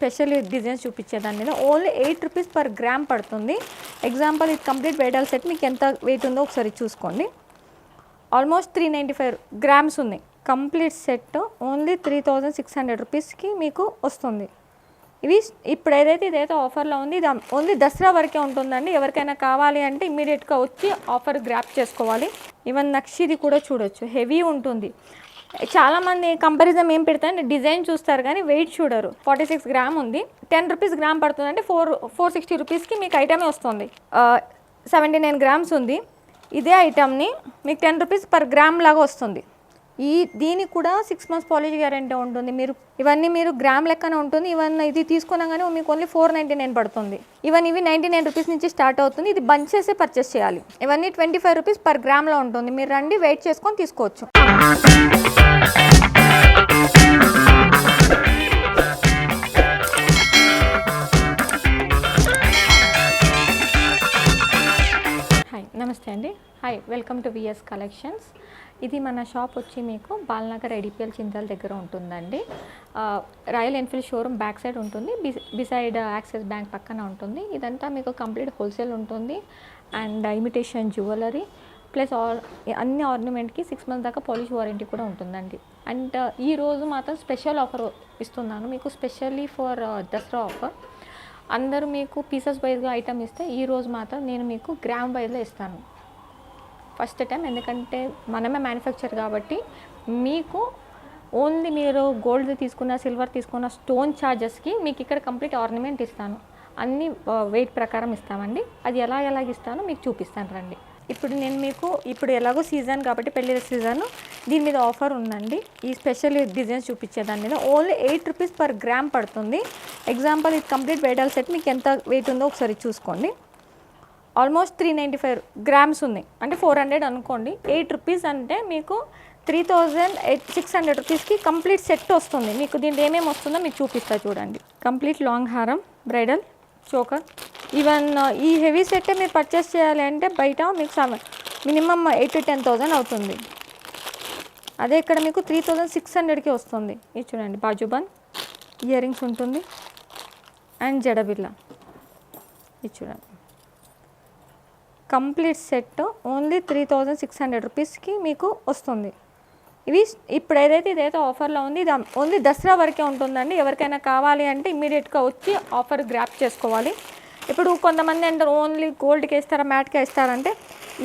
Special designs చూపించే దాని మీద. Only eight rupees per gram పడుతుంది. ఎగ్జాంపుల్ ఇది కంప్లీట్ బ్రైడల్ సెట్. మీకు ఎంత వెయిట్ ఉందో ఒకసారి చూసుకోండి. Almost three ninety five grams ఉన్నాయి complete set only three thousand six hundred రూపీస్కి మీకు వస్తుంది. ఇవి ఇప్పుడు ఏదైతే ఇదైతే ఆఫర్లో ఉంది ఇది ఓన్లీ దసరా వరకే ఉంటుందండి. ఎవరికైనా కావాలి అంటే ఇమీడియట్గా వచ్చి ఆఫర్ గ్రాప్ చేసుకోవాలి. ఈవెన్ నక్షిది కూడా చూడొచ్చు. హెవీ ఉంటుంది. చాలామంది కంపారిజన్ ఏం పెడతారంటే డిజైన్ చూస్తారు కానీ వెయిట్ చూడరు. ఫార్టీ సిక్స్ గ్రామ్ ఉంది. టెన్ రూపీస్ గ్రామ్ పడుతుంది అంటే ఫోర్ ఫోర్ సిక్స్టీ రూపీస్కి మీకు ఐటమే వస్తుంది? సెవెంటీ నైన్ గ్రామ్స్ ఉంది. ఇదే ఐటమ్ని మీకు టెన్ రూపీస్ పర్ గ్రామ్ లాగా వస్తుంది. ఈ దీనికి కూడా సిక్స్ మంత్స్ పాలసీ గ్యారంటీ ఉంటుంది. మీరు ఇవన్నీ మీరు గ్రామ్ లెక్కన ఉంటుంది. ఇవన్నీ ఇది తీసుకున్నా కానీ మీకు ఓన్లీ ఫోర్ నైంటీ నైన్ పడుతుంది. ఇవన్నీ ఇవి నైంటీ నైన్ రూపీస్ నుంచి స్టార్ట్ అవుతుంది. ఇది బంచెసే పర్చేస్ చేయాలి. ఇవన్నీ ట్వంటీ ఫైవ్ రూపీస్ పర్ గ్రామ్లో ఉంటుంది. మీరు రండి వెయిట్ చేసుకొని తీసుకోవచ్చు. హాయ్ నమస్తే అండి. Hi welcome to V S collections ఇది మన షాప్ వచ్చి మీకు బాల్నగర్ ఎడిపిఎల్ చింతల దగ్గర ఉంటుందండి. Royal Enfield showroom back side ఉంటుంది. బిస్- బిసైడ్ యాక్సిస్ బ్యాంక్ పక్కన ఉంటుంది. ఇదంతా మీకు కంప్లీట్ హోల్సేల్ ఉంటుంది. And imitation jewellery plus or అన్ని ఆర్నమెంట్కి సిక్స్ మంత్స్ దాకా పాలిష్ వారంటీ కూడా ఉంటుందండి. అండ్ ఈ రోజు మాత్రం స్పెషల్ ఆఫర్ ఇస్తున్నాను. మీకు స్పెషల్లీ ఫర్ దసరా ఆఫర్. అందరూ మీకు పీసెస్ వైజ్గా ఐటమ్ ఇస్తే ఈ రోజు మాత్రం నేను మీకు గ్రామ్ వైజ్లో ఇస్తాను. ఫస్ట్ టైం ఎందుకంటే మనమే మ్యానుఫ్యాక్చర్ కాబట్టి మీకు ఓన్లీ మీరు గోల్డ్ తీసుకున్న సిల్వర్ తీసుకున్న స్టోన్ ఛార్జెస్కి మీకు ఇక్కడ కంప్లీట్ ఆర్నమెంట్ ఇస్తాను. అన్ని వెయిట్ ప్రకారం ఇస్తామండి. అది ఎలా ఎలాగ ఇస్తానో మీకు చూపిస్తాను రండి. ఇప్పుడు నేను మీకు ఇప్పుడు ఎలాగో సీజన్ కాబట్టి పెళ్ళి సీజన్ దీని మీద ఆఫర్ ఉందండి. ఈ స్పెషల్ డిజైన్స్ చూపించే దాని మీద only eight rupees per gram పడుతుంది. ఎగ్జాంపుల్ ఇది కంప్లీట్ బ్రైడల్ సెట్ మీకు ఎంత వెయిట్ ఉందో ఒకసారి చూసుకోండి. Almost three ninety five grams ఉన్నాయి అంటే ఫోర్ హండ్రెడ్ అనుకోండి. ఎయిట్ రూపీస్ అంటే మీకు three thousand eight six hundred రూపీస్కి కంప్లీట్ సెట్ వస్తుంది. మీకు దీంట్లో ఏమేమి వస్తుందో మీకు చూపిస్తా చూడండి. కంప్లీట్ లాంగ్ హారం బ్రైడల్ చోకర్. ఈవెన్ ఈ హెవీ సెట్టే మీరు పర్చేస్ చేయాలి అంటే బయట మీకు seven minimum eight to ten thousand అవుతుంది. అదే ఇక్కడ మీకు త్రీ థౌజండ్ సిక్స్ హండ్రెడ్కి వస్తుంది. ఇది చూడండి బాజుబన్ ఇయర్ రింగ్స్ ఉంటుంది. అండ్ జడబిల్ల ఇది చూడండి. Complete set only three thousand six hundred రూపీస్కి మీకు వస్తుంది. ఇవి ఇప్పుడు ఏదైతే ఇదైతే ఆఫర్లో ఉంది ఇది ఓన్లీ దసరా వరకే ఉంటుందండి. ఎవరికైనా కావాలి అంటే ఇమీడియట్గా వచ్చి ఆఫర్ గ్రాప్ చేసుకోవాలి. ఇప్పుడు కొంతమంది అంటారు ఓన్లీ గోల్డ్కి వేస్తారా మ్యాట్కి వేస్తారంటే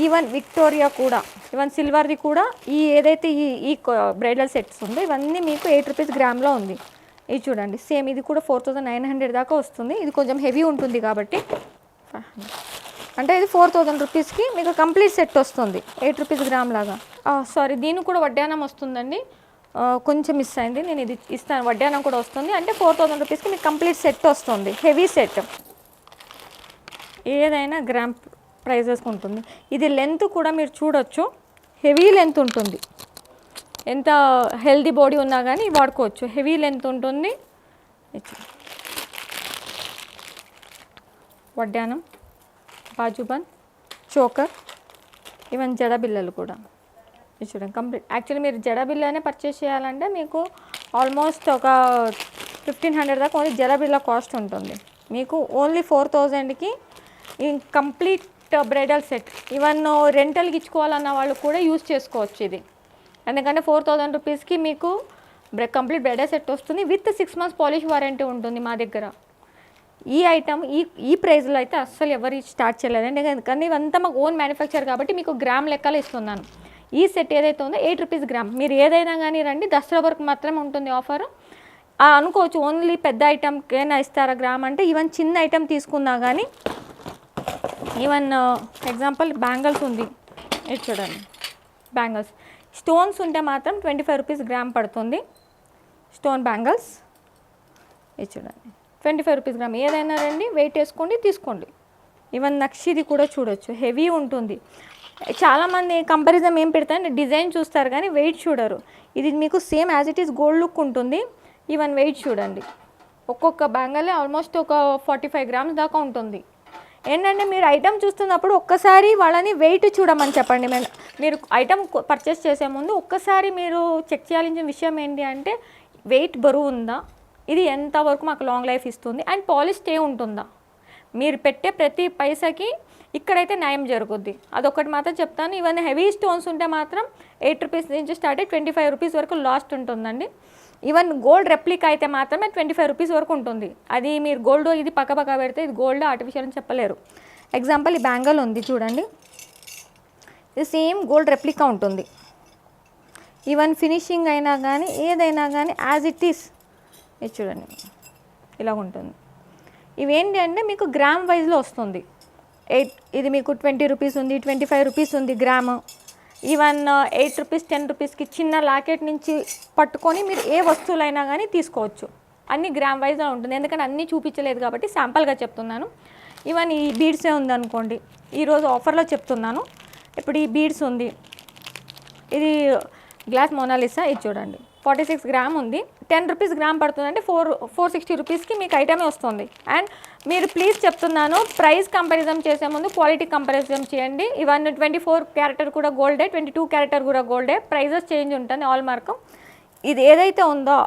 ఈవెన్ విక్టోరియా కూడా ఈవెన్ సిల్వర్ది కూడా ఈ ఏదైతే ఈ ఈ బ్రైడల్ సెట్స్ ఉందో ఇవన్నీ మీకు ఎయిట్ రూపీస్ గ్రామ్లో ఉంది. ఇది చూడండి సేమ్ ఇది కూడా ఫోర్ థౌజండ్ నైన్ హండ్రెడ్ దాకా వస్తుంది. ఇది కొంచెం హెవీ ఉంటుంది కాబట్టి. అంటే ఇది ఫోర్ థౌజండ్ రూపీస్కి మీకు కంప్లీట్ సెట్ వస్తుంది. ఎయిట్ రూపీస్ గ్రామ్ లాగా. సారీ దీనికి కూడా వడ్డానం వస్తుందండి. కొంచెం మిస్ అయింది. నేను ఇది ఇస్తాను. వడ్డానం కూడా వస్తుంది. అంటే ఫోర్ థౌజండ్ రూపీస్కి మీకు కంప్లీట్ సెట్ వస్తుంది. Heavy set. ఏదైనా గ్రామ్ ప్రైజెస్ ఉంటుంది. ఇది లెంత్ కూడా మీరు చూడొచ్చు. హెవీ లెంత్ ఉంటుంది. ఎంత హెల్దీ బాడీ ఉన్నా కానీ వాడుకోవచ్చు. హెవీ లెంత్ ఉంటుంది. వడ్డానం బాజుబన్ చోకర్ ఈవెన్ జడబిల్లలు కూడా. ఇది చూడండి కంప్లీట్. యాక్చువల్లీ మీరు జడబిల్లనే పర్చేస్ చేయాలంటే మీకు ఆల్మోస్ట్ ఒక ఫిఫ్టీన్ హండ్రెడ్ దాకా ఓన్లీ జడబిల్ల కాస్ట్ ఉంటుంది. మీకు ఓన్లీ ఫోర్ థౌజండ్కి కంప్లీట్ బ్రైడల్ సెట్ ఈవెన్ రెంటల్కి ఇచ్చుకోవాలన్న వాళ్ళు కూడా యూస్ చేసుకోవచ్చు ఇది. ఎందుకంటే ఫోర్ థౌజండ్ రూపీస్కి మీకు కంప్లీట్ బ్రైడల్ సెట్ వస్తుంది. With six months polish warranty ఉంటుంది మా దగ్గర. ఈ ఐటమ్ ఈ ఈ ప్రైస్లో అయితే అస్సలు ఎవరు స్టార్ట్ చేయలేదండి ఎందుకంటే ఇవంతా మాకు ఓన్ మ్యానుఫ్యాక్చర్ కాబట్టి మీకు గ్రామ్ లెక్కలు ఇస్తున్నాను. ఈ సెట్ ఏదైతే ఉందో ఎయిట్ రూపీస్ గ్రామ్ మీరు ఏదైనా కానీ రండి దసరా వరకు మాత్రమే ఉంటుంది ఆఫర్ అనుకోవచ్చు ఓన్లీ పెద్ద ఐటమ్కైనా ఇస్తారా గ్రామ్ అంటే ఈవెన్ చిన్న ఐటమ్ తీసుకున్నా కానీ ఈవెన్ ఎగ్జాంపుల్ బ్యాంగిల్స్ ఉంది. ఇది చూడండి. బ్యాంగిల్స్ స్టోన్స్ ఉంటే మాత్రం ట్వంటీ ఫైవ్ రూపీస్ గ్రామ్ పడుతుంది. స్టోన్ బ్యాంగిల్స్ ఇది చూడండి. ట్వంటీ ఫైవ్ రూపీస్ గ్రామ్ ఏదైనా రండి వెయిట్ వేసుకోండి తీసుకోండి. ఈవెన్ నక్షిది కూడా చూడొచ్చు. హెవీ ఉంటుంది. చాలామంది కంపారిజన్ ఏం పెడతారంటే డిజైన్ చూస్తారు కానీ వెయిట్ చూడరు. ఇది మీకు same as it is gold look ఉంటుంది. ఈవెన్ వెయిట్ చూడండి. ఒక్కొక్క బ్యాంగలే ఆల్మోస్ట్ ఒక ఫార్టీ ఫైవ్ గ్రామ్స్ దాకా ఉంటుంది. ఏంటంటే మీరు ఐటమ్ చూస్తున్నప్పుడు ఒక్కసారి వాళ్ళని వెయిట్ చూడమని చెప్పండి. మేము మీరు ఐటమ్ పర్చేస్ చేసే ముందు ఒక్కసారి మీరు చెక్ చేయాల్సిన విషయం ఏంటి అంటే వెయిట్ బరువు ఉందా? ఇది ఎంతవరకు మాకు లాంగ్ లైఫ్ ఇస్తుంది? అండ్ పాలిష్ స్టే ఉంటుందా? మీరు పెట్టే ప్రతి పైసకి ఇక్కడైతే న్యాయం జరుగుద్ది. అదొకటి మాత్రం చెప్తాను. ఇవన్నీ హెవీ స్టోన్స్ ఉంటే మాత్రం ఎయిట్ రూపీస్ నుంచి స్టార్ట్ అయ్యి ట్వంటీ ఫైవ్ రూపీస్ వరకు లాస్ట్ ఉంటుందండి. ఈవెన్ గోల్డ్ రెప్లిక్ అయితే మాత్రమే ట్వంటీ ఫైవ్ రూపీస్ వరకు ఉంటుంది. అది మీరు గోల్డ్ ఇది పక్క పక్క పెడితే ఇది గోల్డ్ ఆర్టిఫిషియల్ అని చెప్పలేరు. ఎగ్జాంపుల్ ఈ బ్యాంగల్ ఉంది చూడండి. ఇది సేమ్ గోల్డ్ రెప్లికా ఉంటుంది. ఈవెన్ ఫినిషింగ్ అయినా కానీ ఏదైనా కానీ యాజ్ ఇట్ ఈస్ ఇది చూడండి. ఇలా ఉంటుంది. ఇవేంటి అంటే మీకు గ్రామ్ వైజ్లో వస్తుంది. ఎయిట్ ఇది మీకు ట్వంటీ రూపీస్ ఉంది ట్వంటీ ఫైవ్ రూపీస్ ఉంది gram even eight rupees ten రూపీస్కి చిన్న లాకెట్ నుంచి పట్టుకొని మీరు ఏ వస్తువులైనా కానీ తీసుకోవచ్చు. అన్ని గ్రామ్ వైజ్లో ఉంటుంది. ఎందుకంటే అన్నీ చూపించలేదు కాబట్టి శాంపుల్గా చెప్తున్నాను. ఈవెన్ ఈ బీడ్సే ఉందనుకోండి ఈరోజు ఆఫర్లో చెప్తున్నాను. ఇప్పుడు ఈ బీడ్స్ ఉంది. ఇది గ్లాస్ మోనాలిసా ఇది చూడండి. ఫార్టీ సిక్స్ గ్రామ్ ఉంది. టెన్ రూపీస్ గ్రామ్ పడుతుందంటే ఫోర్ ఫోర్ సిక్స్టీ రూపీస్కి మీకు ఐటమే వస్తుంది. అండ్ మీరు ప్లీజ్ చెప్తున్నాను ప్రైస్ కంపారిజన్ చేసే ముందు క్వాలిటీ కంపారిజన్ చేయండి. ఇవన్నీ ట్వంటీ ఫోర్ క్యారెక్టర్ కూడా గోల్డే ట్వంటీ టూ క్యారెక్టర్ కూడా గోల్డే. ప్రైజెస్ చేంజ్ ఉంటుంది ఆల్ మార్క్. ఇది ఏదైతే ఉందో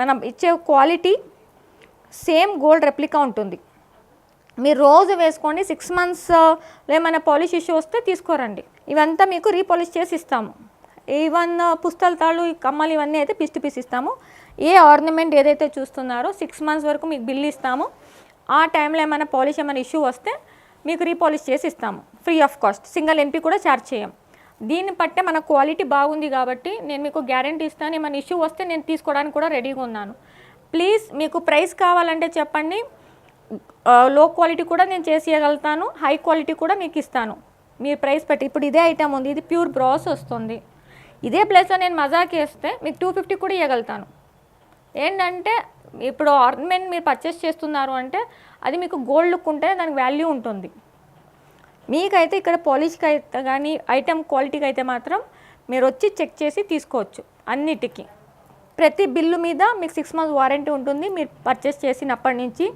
మనం ఇచ్చే క్వాలిటీ సేమ్ గోల్డ్ రెప్లికా ఉంటుంది. మీరు రోజు వేసుకోండి సిక్స్ మంత్స్ ఏమైనా పాలిష్ ఇష్యూ వస్తే తీసుకోరండి. ఇవంతా మీకు రీపాలిష్ చేసి ఇస్తాము. ఈవెన్ పుస్తల తాళ్ళు ఈ కమ్మలు ఇవన్నీ అయితే పిస్ట్ పీస్ ఇస్తాము. ఏ ఆర్నమెంట్ ఏదైతే చూస్తున్నారో సిక్స్ మంత్స్ వరకు మీకు బిల్ ఇస్తాము. ఆ టైంలో ఏమైనా పాలిష్ ఏమైనా ఇష్యూ వస్తే మీకు రీపాలిష్ చేసి ఇస్తాము. ఫ్రీ ఆఫ్ కాస్ట్ సింగిల్ ఎంపీ కూడా ఛార్జ్ చేయం. దీన్ని బట్టే మన క్వాలిటీ బాగుంది కాబట్టి నేను మీకు గ్యారంటీ ఇస్తాను. ఏమైనా ఇష్యూ వస్తే నేను తీసుకోవడానికి కూడా రెడీగా ఉన్నాను. ప్లీజ్ మీకు ప్రైస్ కావాలంటే చెప్పండి. లో క్వాలిటీ కూడా నేను చేసి హై క్వాలిటీ కూడా మీకు ఇస్తాను. మీరు ప్రైస్ పెట్టి ఇప్పుడు ఇదే ఐటమ్ ఉంది. ఇది ప్యూర్ బ్రాస్ వస్తుంది. ఇదే ప్లేస్లో నేను మజాకి వేస్తే మీకు టూ ఫిఫ్టీ కూడా ఇవ్వగలుగుతాను ఏంటంటే ఇప్పుడు ఆర్నమెంట్ మీరు పర్చేస్ చేస్తున్నారు అంటే అది మీకు గోల్డ్ లుక్ ఉంటే దానికి వాల్యూ ఉంటుంది. మీకైతే ఇక్కడ పాలిష్కి అయితే కానీ ఐటెం క్వాలిటీకి అయితే మాత్రం మీరు వచ్చి చెక్ చేసి తీసుకోవచ్చు అన్నిటికీ. ప్రతి బిల్లు మీద మీకు సిక్స్ మంత్స్ వారంటీ ఉంటుంది మీరు పర్చేస్ చేసినప్పటి నుంచి.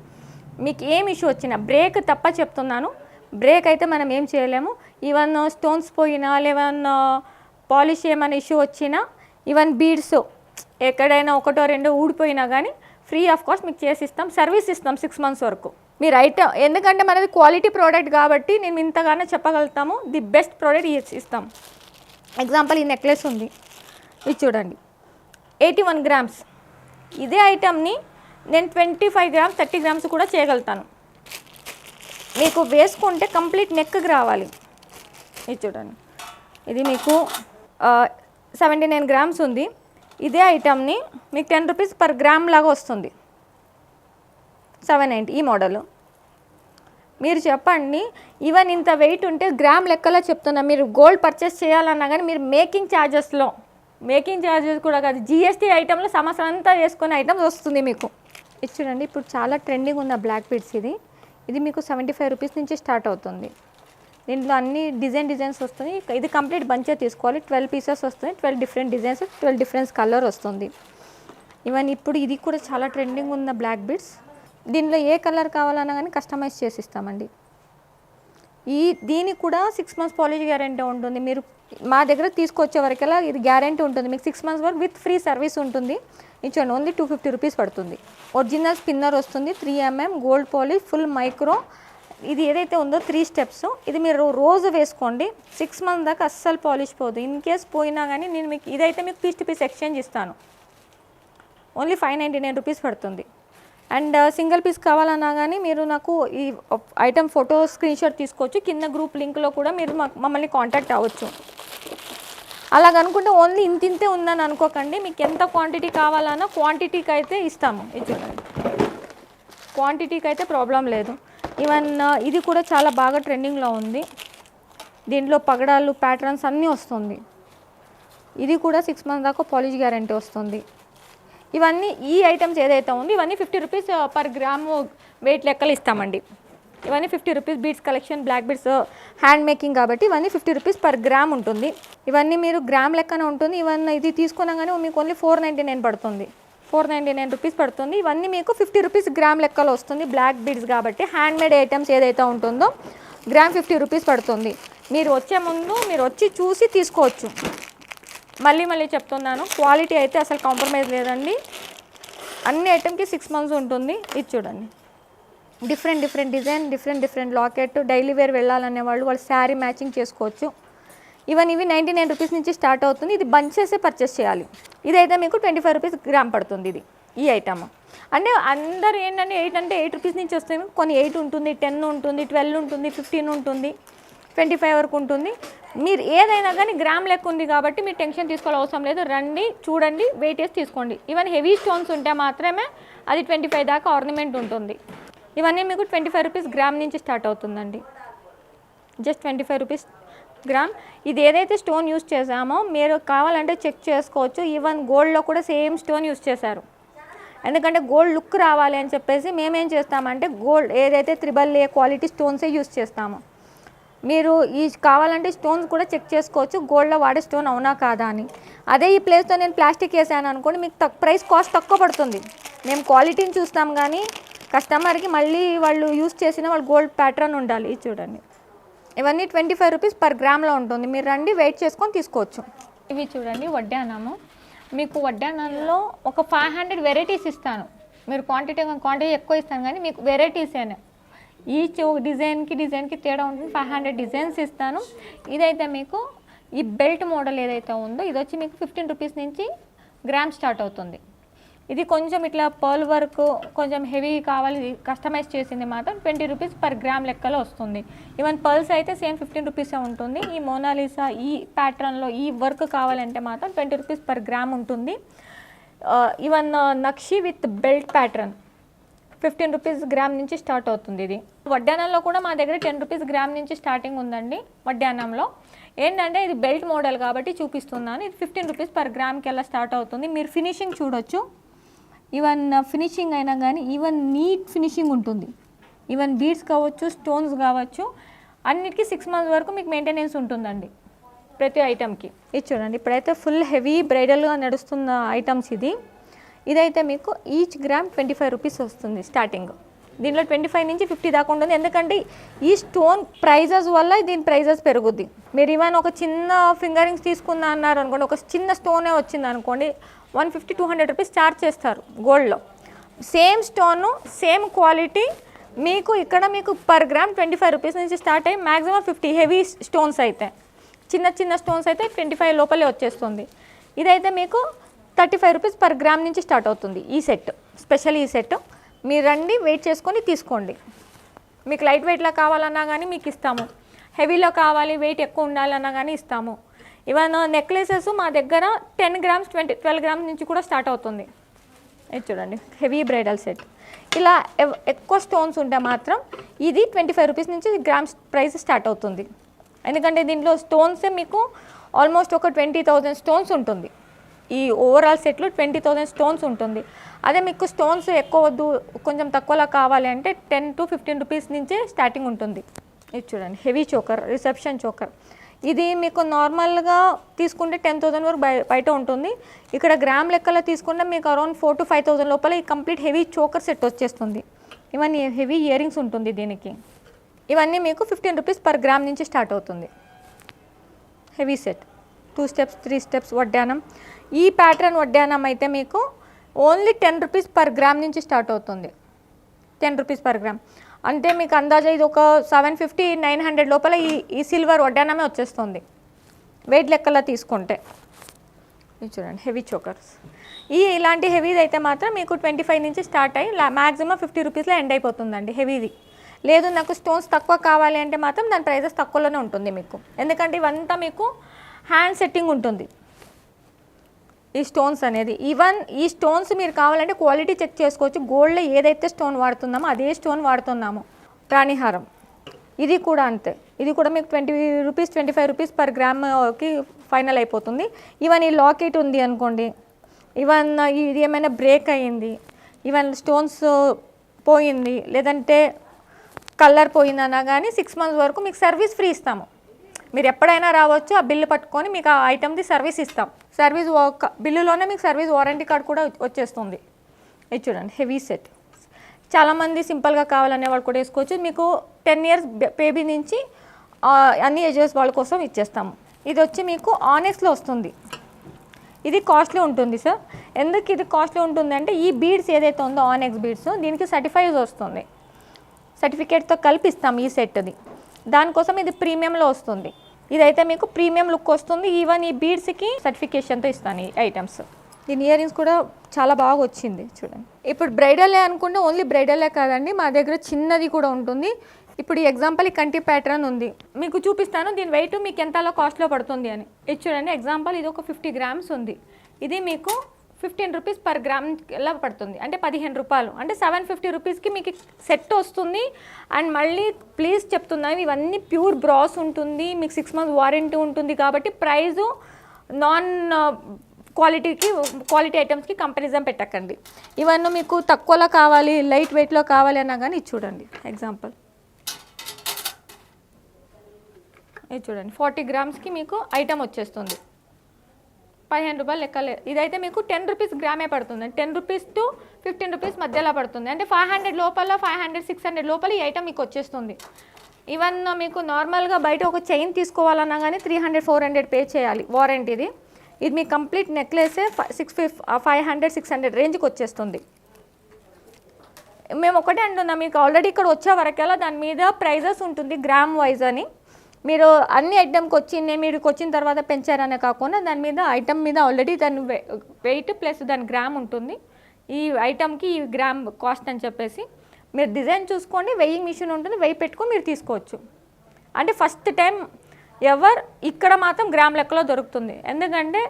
మీకు ఏం ఇష్యూ వచ్చినా బ్రేక్ తప్ప చెప్తున్నాను. బ్రేక్ అయితే మనం ఏం చేయలేము. ఈవెన్ స్టోన్స్ పోయినా లేవన్నా పాలిష్ ఏమైనా ఇష్యూ వచ్చినా ఈవెన్ బీడ్స్ ఎక్కడైనా ఒకటో రెండో ఊడిపోయినా కానీ ఫ్రీ ఆఫ్ కాస్ట్ మీకు చేసి ఇస్తాం సర్వీస్ ఇస్తాం సిక్స్ మంత్స్ వరకు. మీరు ఐటమ్ ఎందుకంటే మనది క్వాలిటీ ప్రోడక్ట్ కాబట్టి నేను ఇంతగానో చెప్పగలుగుతాము ది బెస్ట్ ప్రోడక్ట్ ఇస్తాం. ఎగ్జాంపుల్ ఈ నెక్లెస్ ఉంది. ఇది చూడండి. ఎయిటీ వన్ గ్రామ్స్ ఇదే ఐటమ్ని నేను twenty five grams thirty grams కూడా చేయగలుగుతాను. మీకు వేసుకుంటే కంప్లీట్ నెక్కి రావాలి. ఇది చూడండి. ఇది మీకు సెవెంటీ నైన్ గ్రామ్స్ ఉంది. ఇదే ఐటమ్ని మీకు టెన్ రూపీస్ పర్ గ్రామ్ లాగా వస్తుంది. సెవెన్ నైంటీ ఈ మోడల్ మీరు చెప్పండి ఈవెన్ ఇంత వెయిట్ ఉంటే గ్రామ్ లెక్కలో చెప్తున్నా. మీరు గోల్డ్ పర్చేస్ చేయాలన్నా కానీ మీరు మేకింగ్ ఛార్జెస్లో మేకింగ్ ఛార్జెస్ కూడా కాదు జిఎస్టీ ఐటెంలో సంవత్సరం అంతా చేసుకునే ఐటమ్స్ వస్తుంది మీకు. ఇది చూడండి ఇప్పుడు చాలా ట్రెండింగ్ ఉన్న బ్లాక్ బీడ్స్ ఇది. ఇది మీకు సెవెంటీ ఫైవ్ రూపీస్ నుంచి స్టార్ట్ అవుతుంది. దీంట్లో అన్ని డిజైన్ డిజైన్స్ వస్తుంది ఇది కంప్లీట్ బంచే తీసుకోవాలి. ట్వెల్వ్ పీసెస్ వస్తుంది twelve different designs twelve different colour వస్తుంది. ఈవెన్ ఇప్పుడు ఇది కూడా చాలా ట్రెండింగ్ ఉన్న బ్లాక్ బీడ్స్. దీనిలో ఏ కలర్ కావాలన్నా కానీ కస్టమైజ్ చేసి ఇస్తామండి ఈ దీనికి కూడా సిక్స్ మంత్స్ పాలిష్ గ్యారంటీ ఉంటుంది. మీరు మా దగ్గర తీసుకొచ్చే వరకెలా ఇది గ్యారంటీ ఉంటుంది. మీకు సిక్స్ మంత్స్ వరకు విత్ ఫ్రీ సర్వీస్ ఉంటుంది. ఇచ్చాను ఓన్లీ టూ ఫిఫ్టీ రూపీస్ పడుతుంది. ఒరిజినల్ స్పిన్నర్ వస్తుంది. Three MM gold polish full micro ఇది ఏదైతే ఉందో త్రీ స్టెప్స్ ఇది మీరు రోజు వేసుకోండి. సిక్స్ మంత్ దాకా అస్సలు పాలిష్ పోదు. ఇన్ కేస్ పోయినా కానీ నేను మీకు ఇదైతే మీకు పీస్ టు పీస్ ఎక్స్చేంజ్ ఇస్తాను. Only five ninety nine rupees పడుతుంది. అండ్ సింగిల్ పీస్ కావాలన్నా కానీ మీరు నాకు ఈ ఐటమ్ ఫోటో స్క్రీన్షాట్ తీసుకోవచ్చు. కింద గ్రూప్ లింక్లో కూడా మీరు మమ్మల్ని కాంటాక్ట్ అవ్వచ్చు. అలాగ అనుకుంటే ఓన్లీ ఇంత ఇంతే ఉందని అనుకోకండి. మీకు ఎంత క్వాంటిటీ కావాలన్నా క్వాంటిటీకి అయితే ఇస్తాము. ఇది చూడండి. క్వాంటిటీకి అయితే ప్రాబ్లం లేదు. ఈవెన్ uh, ఇది కూడా చాలా బాగా ట్రెండింగ్లో ఉంది. దీంట్లో పగడాలు ప్యాటర్న్స్ అన్నీ వస్తుంది. ఇది కూడా సిక్స్ మంత్ దాకా పాలిష్ గ్యారంటీ వస్తుంది. ఇవన్నీ ఈ ఐటమ్స్ ఏదైతే ఉందో ఇవన్నీ fifty rupees per gram weight లెక్కలు ఇస్తామండి. ఇవన్నీ fifty rupees beads collection black beads hand making కాబట్టి ఇవన్నీ ఫిఫ్టీ రూపీస్ పర్ గ్రామ్ ఉంటుంది. ఇవన్నీ మీరు గ్రామ్ లెక్కన ఉంటుంది. ఇవన్నీ ఇది తీసుకున్నాగానే మీకు ఓన్లీ ఫోర్ నైంటీ నైన్ పడుతుంది. ఫోర్ నైంటీ నైన్ రూపీస్ పడుతుంది. ఇవన్నీ మీకు ఫిఫ్టీ రూపీస్ గ్రామ్ లెక్కలో వస్తుంది. బ్లాక్ బీడ్స్ కాబట్టి హ్యాండ్ మేడ్ ఐటమ్స్ ఏదైతే ఉంటుందో గ్రామ్ ఫిఫ్టీ రూపీస్ పడుతుంది. మీరు వచ్చే ముందు మీరు వచ్చి చూసి తీసుకోవచ్చు. మళ్ళీ మళ్ళీ చెప్తున్నాను క్వాలిటీ అయితే అసలు కాంప్రమైజ్ లేదండి. అన్ని ఐటెంకి సిక్స్ మంత్స్ ఉంటుంది. ఇది చూడండి. Different different design different different locket daily wear వెళ్ళాలనే వాళ్ళు వాళ్ళు శారీ మ్యాచింగ్ చేసుకోవచ్చు. ఇవన్నీ ఇవి నైంటీ నైన్ రూపీస్ నుంచి స్టార్ట్ అవుతుంది. ఇది బంచెసే పర్చేస్ చేయాలి. ఇదైతే మీకు ట్వంటీ ఫైవ్ రూపీస్ గ్రామ్ పడుతుంది ఇది ఈ ఐటమ్ అంటే అందరు ఏంటంటే ఎయిట్ అంటే ఎయిట్ రూపీస్ నుంచి వస్తాయి కొన్ని ఎయిట్ ఉంటుంది టెన్ ఉంటుంది ట్వెల్వ్ ఉంటుంది ఫిఫ్టీన్ ఉంటుంది ట్వంటీ ఫైవ్ వరకు ఉంటుంది. మీరు ఏదైనా కానీ గ్రామ్ లెక్క ఉంది కాబట్టి మీరు టెన్షన్ తీసుకోవాలి అవసరం లేదు. రండి చూడండి వెయిట్ వేసి తీసుకోండి. ఈవెన్ హెవీ స్టోన్స్ ఉంటే మాత్రమే అది ట్వంటీ ఫైవ్ దాకా ఆర్నమెంట్ ఉంటుంది. ఇవన్నీ మీకు ట్వంటీ ఫైవ్ రూపీస్ గ్రామ్ నుంచి స్టార్ట్ అవుతుందండి. Just twenty five rupees gram. ఇది ఏదైతే స్టోన్ యూస్ చేసామో మీరు కావాలంటే చెక్ చేసుకోవచ్చు. ఈవెన్ గోల్డ్లో కూడా సేమ్ స్టోన్ యూస్ చేశారు. ఎందుకంటే గోల్డ్ లుక్ రావాలి అని చెప్పేసి మేమేం చేస్తామంటే గోల్డ్ ఏదైతే త్రిబల్ ఏ క్వాలిటీ స్టోన్సే యూస్ చేస్తాము. మీరు ఈ కావాలంటే స్టోన్స్ కూడా చెక్ చేసుకోవచ్చు. గోల్డ్లో వాడే స్టోన్ అవునా కాదా అని. అదే ఈ ప్లేస్తో నేను ప్లాస్టిక్ వేసాను అనుకోండి మీకు తక్ ప్రైస్ కాస్ట్ తక్కువ పడుతుంది. మేము క్వాలిటీని చూస్తాం కానీ కస్టమర్కి మళ్ళీ వాళ్ళు యూస్ చేసిన వాళ్ళు గోల్డ్ ప్యాటర్న్ ఉండాలి ఇది చూడండి. ఇవన్నీ ట్వంటీ ఫైవ్ రూపీస్ పర్ గ్రామ్లో ఉంటుంది. మీరు రండి వెయిట్ చేసుకొని తీసుకోవచ్చు. ఇవి చూడండి వడ్డానము. మీకు వడ్డానంలో ఒక ఫైవ్ హండ్రెడ్ వెరైటీస్ ఇస్తాను. మీరు క్వాంటిటీ క్వాంటిటీ ఎక్కువ ఇస్తాను కానీ మీకు వెరైటీసేనే ఈచ్ డిజైన్కి డిజైన్కి తేడా ఉంటుంది. ఫైవ్ హండ్రెడ్ డిజైన్స్ ఇస్తాను. ఇదైతే మీకు ఈ బెల్ట్ మోడల్ ఏదైతే ఉందో ఇది వచ్చి మీకు ఫిఫ్టీన్ రూపీస్ నుంచి గ్రామ్ స్టార్ట్ అవుతుంది. ఇది కొంచెం ఇట్లా పర్ల్ వర్క్ కొంచెం హెవీ కావాలి కస్టమైజ్ చేసింది మాత్రం ట్వంటీ రూపీస్ పర్ గ్రామ్ లెక్కలో వస్తుంది. ఈవెన్ పర్ల్స్ అయితే సేమ్ ఫిఫ్టీన్ రూపీసే ఉంటుంది. ఈ మోనాలిసా ఈ ప్యాటర్న్లో ఈ వర్క్ కావాలంటే మాత్రం ట్వంటీ రూపీస్ పర్ గ్రామ్ ఉంటుంది. Even nakshi with belt pattern fifteen rupees gram నుంచి స్టార్ట్ అవుతుంది ఇది. వడ్డానంలో కూడా మా దగ్గర టెన్ రూపీస్ గ్రామ్ నుంచి స్టార్టింగ్ ఉందండి వడ్డానంలో ఏంటంటే ఇది బెల్ట్ మోడల్ కాబట్టి చూపిస్తున్నాను. ఇది ఫిఫ్టీన్ రూపీస్ పర్ గ్రామ్కి అలా స్టార్ట్ అవుతుంది. మీరు ఫినిషింగ్ చూడొచ్చు. ఈవెన్ ఫినిషింగ్ uh, అయినా కానీ ఈవెన్ నీట్ ఫినిషింగ్ ఉంటుంది. ఈవెన్ బీడ్స్ కావచ్చు స్టోన్స్ కావచ్చు అన్నిటికీ సిక్స్ మంత్స్ వరకు మీకు మెయింటెనెన్స్ ఉంటుందండి ప్రతి ఐటమ్కి ఇది చూడండి ఇప్పుడైతే ఫుల్ హెవీ బ్రైడల్గా నడుస్తున్న ఐటమ్స్ ఇది. ఇదైతే మీకు each gram twenty five rupees వస్తుంది స్టార్టింగ్ దీంట్లో ట్వంటీ ఫైవ్ నుంచి ఫిఫ్టీ దాకా ఉంటుంది. ఎందుకంటే ఈ స్టోన్ ప్రైజెస్ వల్ల దీని ప్రైజెస్ పెరుగుద్ది. మీరు ఈవెన్ ఒక చిన్న ఫింగరింగ్స్ తీసుకుందా అన్నారు అనుకోండి ఒక చిన్న స్టోనే వచ్చింది అనుకోండి one fifty two hundred rupees charge చేస్తారు గోల్డ్లో సేమ్ స్టోను సేమ్ క్వాలిటీ మీకు ఇక్కడ మీకు per gram twenty five rupees నుంచి స్టార్ట్ అయ్యి మ్యాక్సిమం ఫిఫ్టీ హెవీ స్టోన్స్ అయితే. చిన్న చిన్న స్టోన్స్ అయితే ట్వంటీ ఫైవ్ లోపలే వచ్చేస్తుంది. ఇదైతే మీకు thirty five rupees per gram నుంచి స్టార్ట్ అవుతుంది ఈ సెట్ స్పెషల్ ఈ సెట్ మీరు రండి వెయిట్ చేసుకొని తీసుకోండి. మీకు లైట్ వెయిట్లో కావాలన్నా కానీ మీకు ఇస్తాము. హెవీలో కావాలి వెయిట్ ఎక్కువ ఉండాలన్నా కానీ ఇస్తాము. ఈవెన్ నెక్లెసెస్ మా దగ్గర ten grams twenty twelve grams నుంచి కూడా స్టార్ట్ అవుతుంది. ఇది చూడండి హెవీ బ్రైడల్ సెట్ ఇలా ఎవ్- ఎక్కువ స్టోన్స్ ఉంటే మాత్రం ఇది ట్వంటీ ఫైవ్ రూపీస్ నుంచి గ్రామ్స్ ప్రైస్ స్టార్ట్ అవుతుంది. ఎందుకంటే దీంట్లో స్టోన్సే మీకు ఆల్మోస్ట్ ఒక ట్వంటీ థౌజండ్ స్టోన్స్ ఉంటుంది. ఈ ఓవరాల్ సెట్లో ట్వంటీ థౌజండ్ స్టోన్స్ ఉంటుంది. అదే మీకు స్టోన్స్ ఎక్కువ వద్దు కొంచెం తక్కువలా కావాలి అంటే టెన్ టు ఫిఫ్టీన్ రూపీస్ నుంచే స్టార్టింగ్ ఉంటుంది. ఇది చూడండి హెవీ చోకర్ రిసెప్షన్ చోకర్ ఇది మీకు నార్మల్గా తీసుకుంటే టెన్ థౌసండ్ వరకు బయట ఉంటుంది. ఇక్కడ గ్రామ్ లెక్కలో తీసుకుంటే మీకు around four to five thousand లోపల ఈ కంప్లీట్ హెవీ చోకర్ సెట్ వచ్చేస్తుంది. ఇవన్నీ హెవీ ఇయర్ రింగ్స్ ఉంటుంది దీనికి. ఇవన్నీ మీకు ఫిఫ్టీన్ రూపీస్ పర్ గ్రామ్ నుంచి స్టార్ట్ అవుతుంది. Heavy set. Two steps three steps వడ్డానం. ఈ ప్యాటర్న్ వడ్డానం అయితే మీకు only ten rupees per gram నుంచి స్టార్ట్ అవుతుంది. Ten rupees per gram. అంటే మీకు అందాజా ఇది ఒక సెవెన్ ఫిఫ్టీ నైన్ హండ్రెడ్ లోపల ఈ ఈ సిల్వర్ వడ్డానమే వచ్చేస్తుంది. వెయిట్ లెక్కలా తీసుకుంటే. ఇది చూడండి హెవీ చోకర్స్ ఈ ఇలాంటి హెవీది అయితే మాత్రం మీకు ట్వంటీ ఫైవ్ నుంచి స్టార్ట్ అయ్యి మ్యాక్సిమం ఫిఫ్టీ రూపీస్లో ఎండ్ అయిపోతుందండి హెవీది లేదు నాకు స్టోన్స్ తక్కువ కావాలి అంటే మాత్రం దాని ప్రైజెస్ తక్కువలోనే ఉంటుంది మీకు. ఎందుకంటే ఇవంతా మీకు హ్యాండ్ సెట్టింగ్ ఉంటుంది. ఈ స్టోన్స్ అనేది. ఈవెన్ ఈ స్టోన్స్ మీరు కావాలంటే క్వాలిటీ చెక్ చేసుకోవచ్చు. గోల్డ్లో ఏదైతే స్టోన్ వాడుతున్నామో అదే స్టోన్ వాడుతున్నాము. ప్రాణిహారం. ఇది కూడా అంతే. ఇది కూడా మీకు twenty rupees twenty five rupees per గ్రామ్కి final అయిపోతుంది. ఈవెన్ ఈ లాకెట్ ఉంది అనుకోండి. ఈవెన్ ఇది ఏమైనా బ్రేక్ అయ్యింది. ఈవెన్ స్టోన్స్ పోయింది. లేదంటే కలర్ పోయిందన్నా కానీ సిక్స్ మంత్స్ వరకు మీకు సర్వీస్ ఫ్రీ ఇస్తాము. మీరు ఎప్పుడైనా రావచ్చు ఆ బిల్లు పట్టుకొని మీకు ఆ ఐటమ్ది సర్వీస్ ఇస్తాం. సర్వీస్ బిల్లులోనే మీకు సర్వీస్ వారంటీ కార్డ్ కూడా వచ్చేస్తుంది. ఇది చూడండి హెవీ సెట్. చాలామంది సింపుల్గా కావాలనే వాళ్ళు కూడా వేసుకోవచ్చు. మీకు టెన్ ఇయర్స్ బేబీ నుంచి అన్ని ఏజెస్ వాళ్ళ కోసం ఇచ్చేస్తాము. ఇది వచ్చి మీకు ఆనెక్స్లో వస్తుంది. ఇది కాస్ట్లీ ఉంటుంది సార్. ఎందుకు ఇది కాస్ట్లీ ఉంటుంది అంటే ఈ బీడ్స్ ఏదైతే ఉందో ఆనెక్స్ బీడ్స్ దీనికి సర్టిఫైజ్ వస్తుంది. సర్టిఫికేట్తో కలిపిస్తాం ఈ సెట్ది. దానికోసం ఇది ప్రీమియంలో వస్తుంది. ఇదైతే మీకు ప్రీమియం లుక్ వస్తుంది. ఈవెన్ ఈ బీడ్స్కి సర్టిఫికేషన్తో ఇస్తాను ఈ ఐటమ్స్ దీని ఇయర్ రింగ్స్ కూడా చాలా బాగా వచ్చింది చూడండి. ఇప్పుడు బ్రైడలే అనుకుంటే ఓన్లీ బ్రైడలే కాదండి మా దగ్గర చిన్నది కూడా ఉంటుంది. ఇప్పుడు ఈ ఎగ్జాంపుల్ ఈ కంటి ప్యాటర్న్ ఉంది. మీకు చూపిస్తాను దీని వెయిట్ మీకు ఎంతలో కాస్ట్లో పడుతుంది అని. ఇది చూడండి ఎగ్జాంపుల్ ఇది ఒక ఫిఫ్టీ గ్రామ్స్ ఉంది. ఇది మీకు ఫిఫ్టీన్ రూపీస్ పర్ గ్రామ్ ఎలా పడుతుంది. అంటే పదిహేను రూపాయలు. అంటే సెవెన్ ఫిఫ్టీ రూపీస్కి మీకు సెట్ వస్తుంది. అండ్ మళ్ళీ ప్లీజ్ చెప్తున్నాను ఇవన్నీ ప్యూర్ బ్రాస్ ఉంటుంది. మీకు సిక్స్ మంత్స్ వారంటీ ఉంటుంది కాబట్టి ప్రైజు నాన్ క్వాలిటీకి క్వాలిటీ ఐటమ్స్కి కంపారిజన్ పెట్టకండి. ఇవన్నీ మీకు తక్కువలో కావాలి లైట్ వెయిట్లో కావాలి అన్నా కానీ ఇది చూడండి. ఎగ్జాంపుల్. ఇది చూడండి. ఫార్టీ గ్రామ్స్కి మీకు ఐటమ్ వచ్చేస్తుంది. పదిహేను రూపాయలు లెక్కలే ఇదైతే మీకు టెన్ రూపీస్ గ్రామే పడుతుంది. Ten rupees to fifteen rupees మధ్యలో పడుతుంది. అంటే ఫైవ్ హండ్రెడ్ లోపల ఫైవ్ హండ్రెడ్ సిక్స్ హండ్రెడ్ లోపల ఈ ఐటమ్ మీకు వచ్చేస్తుంది. ఈవెన్ మీకు నార్మల్గా బయట ఒక చైన్ తీసుకోవాలన్నా కానీ three hundred four hundred pay చేయాలి. వారంటీది ఇది మీ complete నెక్లెసే six fif five hundred six hundred రేంజ్కి వచ్చేస్తుంది. మేము ఒకటే అంటున్నాం. మీకు ఆల్రెడీ ఇక్కడ వచ్చే వరకల్లా దాని మీద ప్రైజెస్ ఉంటుంది గ్రామ్ వైజ్ అని. మీరు అన్ని ఐటమ్కి వచ్చింది మీరు వచ్చిన తర్వాత పెంచారనే కాకుండా దాని మీద ఐటమ్ మీద ఆల్రెడీ దాని వెయిట్ ప్లస్ దాని గ్రామ్ ఉంటుంది. ఈ ఐటమ్కి ఈ గ్రామ్ కాస్ట్ అని చెప్పేసి మీరు డిజైన్ చూసుకోండి వెయ్యింగ్ మిషన్ ఉంటుంది వెయ్యి పెట్టుకుని మీరు తీసుకోవచ్చు. అంటే ఫస్ట్ టైం ఎవర్ ఇక్కడ మాత్రం గ్రామ్ లెక్కలో దొరుకుతుంది. ఎందుకంటే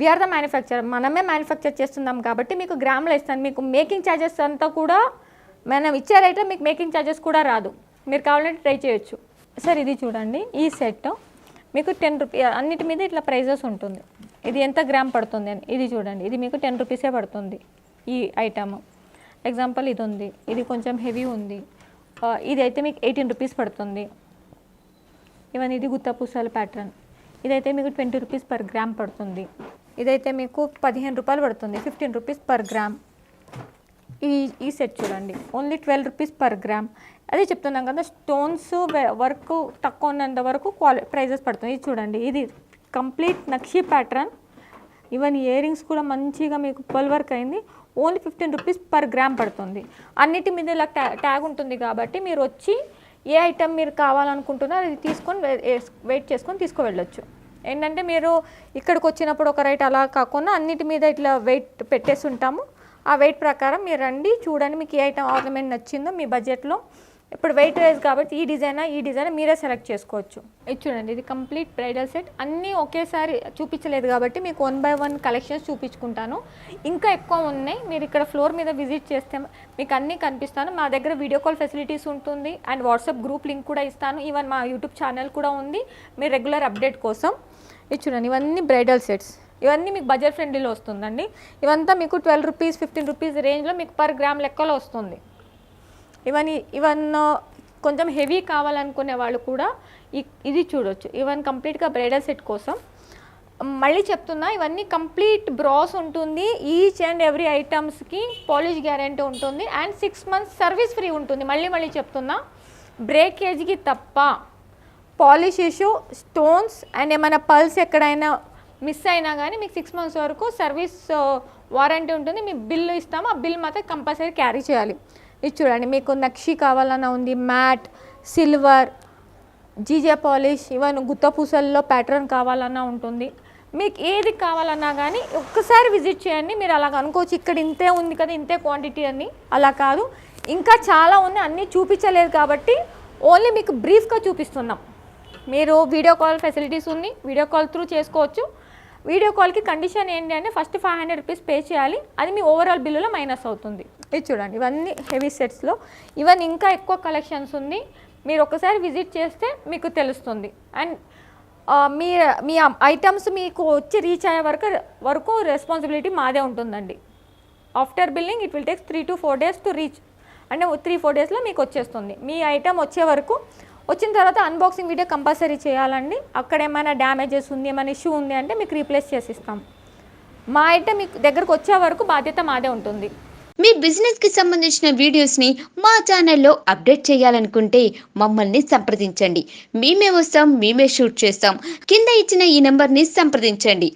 వీఆర్ ద మ్యానుఫ్యాక్చర్ మనమే మ్యానుఫ్యాక్చర్ చేస్తున్నాం కాబట్టి మీకు గ్రామ్లో ఇస్తాను. మీకు మేకింగ్ ఛార్జెస్ అంతా కూడా మనం ఇచ్చే రేట్లో మీకు మేకింగ్ ఛార్జెస్ కూడా రాదు. మీరు కావాలంటే ట్రై చేయొచ్చు. సార్ ఇది చూడండి. ఈ సెట్ మీకు టెన్ రూపీ అన్నిటి మీద ఇట్లా ప్రైజెస్ ఉంటుంది. ఇది ఎంత గ్రామ్ పడుతుంది అని. ఇది చూడండి. ఇది మీకు టెన్ రూపీసే పడుతుంది ఈ ఐటమ్. ఎగ్జాంపుల్ ఇది ఉంది. ఇది కొంచెం హెవీ ఉంది. ఇది అయితే మీకు ఎయిటీన్ రూపీస్ పడుతుంది. ఇవన్నీ ఇది గుత్తపూసాల ప్యాటర్న్ ఇదైతే మీకు ట్వంటీ రూపీస్ పర్ గ్రామ్ పడుతుంది. ఇదైతే మీకు పదిహేను రూపాయలు పడుతుంది. Fifteen rupees per gram. ఈ ఈ సెట్ చూడండి. Only twelve rupees per gram అదే చెప్తున్నాం కదా స్టోన్స్ వర్క్ తక్కువ ఉన్నంత వరకు క్వాలి ప్రైజెస్ పడుతుంది ఇది చూడండి ఇది కంప్లీట్ నక్షి ప్యాటర్న్ ఈవెన్ ఇయర్ రింగ్స్ కూడా మంచిగా మీకు పల్ వర్క్ అయింది. Only fifteen rupees per gram పడుతుంది. అన్నిటి మీద ఇలా ట్యా ట్యాగ్ ఉంటుంది కాబట్టి మీరు వచ్చి ఏ ఐటెం మీరు కావాలనుకుంటున్నారో అది తీసుకొని వెయిట్ చేసుకొని తీసుకువెళ్ళొచ్చు. ఏంటంటే మీరు ఇక్కడికి వచ్చినప్పుడు ఒక రేట్ అలా కాకుండా అన్నిటి మీద ఇట్లా వెయిట్ పెట్టేసి ఉంటాము. ఆ వెయిట్ ప్రకారం మీరు రండి చూడండి మీకు ఏ ఐటమ్ ఆర్నమెంట్ నచ్చిందో మీ బడ్జెట్లో ఇప్పుడు వెయిట్ వైజ్ కాబట్టి ఈ డిజైనా ఈ డిజైన్ మీరే సెలెక్ట్ చేసుకోవచ్చు. ఇది చూడండి ఇది కంప్లీట్ బ్రైడల్ సెట్ అన్నీ ఒకేసారి చూపించలేదు కాబట్టి మీకు వన్ బై వన్ కలెక్షన్స్ చూపించుకుంటాను. ఇంకా ఎక్కువ ఉన్నాయి మీరు ఇక్కడ ఫ్లోర్ మీద విజిట్ చేస్తే మీకు అన్నీ కనిపిస్తాను. మా దగ్గర వీడియో కాల్ ఫెసిలిటీస్ ఉంటుంది అండ్ వాట్సాప్ గ్రూప్ లింక్ కూడా ఇస్తాను. ఈవెన్ మా యూట్యూబ్ ఛానల్ కూడా ఉంది మీ రెగ్యులర్ అప్డేట్ కోసం. ఇది చూడండి ఇవన్నీ బ్రైడల్ సెట్స్ ఇవన్నీ మీకు బడ్జెట్ ఫ్రెండ్లీలో వస్తుందండి. ఇవంతా మీకు ట్వెల్వ్ రూపీస్ ఫిఫ్టీన్ రూపీస్ రేంజ్లో మీకు పర్ గ్రామ్ లెక్కలో వస్తుంది. ఇవన్నీ ఇవన్ కొంచెం హెవీ కావాలనుకునే వాళ్ళు కూడా ఇది చూడొచ్చు. ఈవెన్ కంప్లీట్గా బ్రైడల్ సెట్ కోసం. మళ్ళీ చెప్తున్నా ఇవన్నీ కంప్లీట్ బ్రాస్ ఉంటుంది. ఈచ్ అండ్ ఎవ్రీ ఐటమ్స్కి పాలిష్ గ్యారెంటీ ఉంటుంది. And six months service free ఉంటుంది. మళ్ళీ మళ్ళీ చెప్తున్నా బ్రేకేజ్కి తప్ప పాలిష్ ఇష్యూ స్టోన్స్ అండ్ ఏమైనా పల్స్ ఎక్కడైనా మిస్ అయినా కానీ మీకు సిక్స్ మంత్స్ వరకు సర్వీస్ వారంటీ uh, ఉంటుంది. మీ బిల్లు ఇస్తాము. ఆ బిల్ మాత్రం కంపల్సరీ క్యారీ చేయాలి. ఇది చూడండి. మీకు నక్షి కావాలన్నా ఉంది. Matte silver GJ polish even గుత్త పూసల్లో ప్యాటర్న్ కావాలన్నా ఉంటుంది. మీకు ఏది కావాలన్నా కానీ ఒక్కసారి విజిట్ చేయండి. మీరు అలాగ అనుకోవచ్చు ఇక్కడ ఇంతే ఉంది కదా ఇంతే క్వాంటిటీ అని. అలా కాదు. ఇంకా చాలా ఉన్నాయి. అన్నీ చూపించలేదు కాబట్టి ఓన్లీ మీకు బ్రీఫ్గా చూపిస్తున్నాం. మీరు వీడియో కాల్ ఫెసిలిటీస్ ఉంది. వీడియో కాల్ త్రూ చేసుకోవచ్చు. వీడియో కాల్కి కండిషన్ ఏంటి అంటే first five hundred rupees pay చేయాలి. అది మీ ఓవరాల్ బిల్లులో మైనస్ అవుతుంది. ఇది చూడండి ఇవన్నీ హెవీ సెట్స్లో. ఇవన్నీ ఇంకా ఎక్కువ కలెక్షన్స్ ఉంది. మీరు ఒకసారి విజిట్ చేస్తే మీకు తెలుస్తుంది. అండ్ మీ మీ ఐటమ్స్ మీకు వచ్చి రీచ్ అయ్యే వరకు వరకు రెస్పాన్సిబిలిటీ మాదే ఉంటుందండి. After billing it will takes three to four days to reach. అంటే త్రీ ఫోర్ డేస్లో మీకు వచ్చేస్తుంది. మీ ఐటమ్ వచ్చే వరకు వచ్చిన తర్వాత అన్బాక్సింగ్ వీడియో కంపల్సరీ చేయాలండి. అక్కడ ఏమైనా డ్యామేజెస్ ఉంది ఏమైనా ఇష్యూ ఉంది అంటే మీకు రీప్లేస్ చేసి ఇస్తాం మా ఐటమ్ మీకు దగ్గరకు వచ్చే వరకు బాధ్యత మాదే ఉంటుంది. మీ బిజినెస్కి సంబంధించిన వీడియోస్ని మా ఛానల్లో అప్డేట్ చేయాలనుకుంటే మమ్మల్ని సంప్రదించండి. మేమే వస్తాం మేమే షూట్ చేస్తాం. కింద ఇచ్చిన ఈ నెంబర్ని సంప్రదించండి.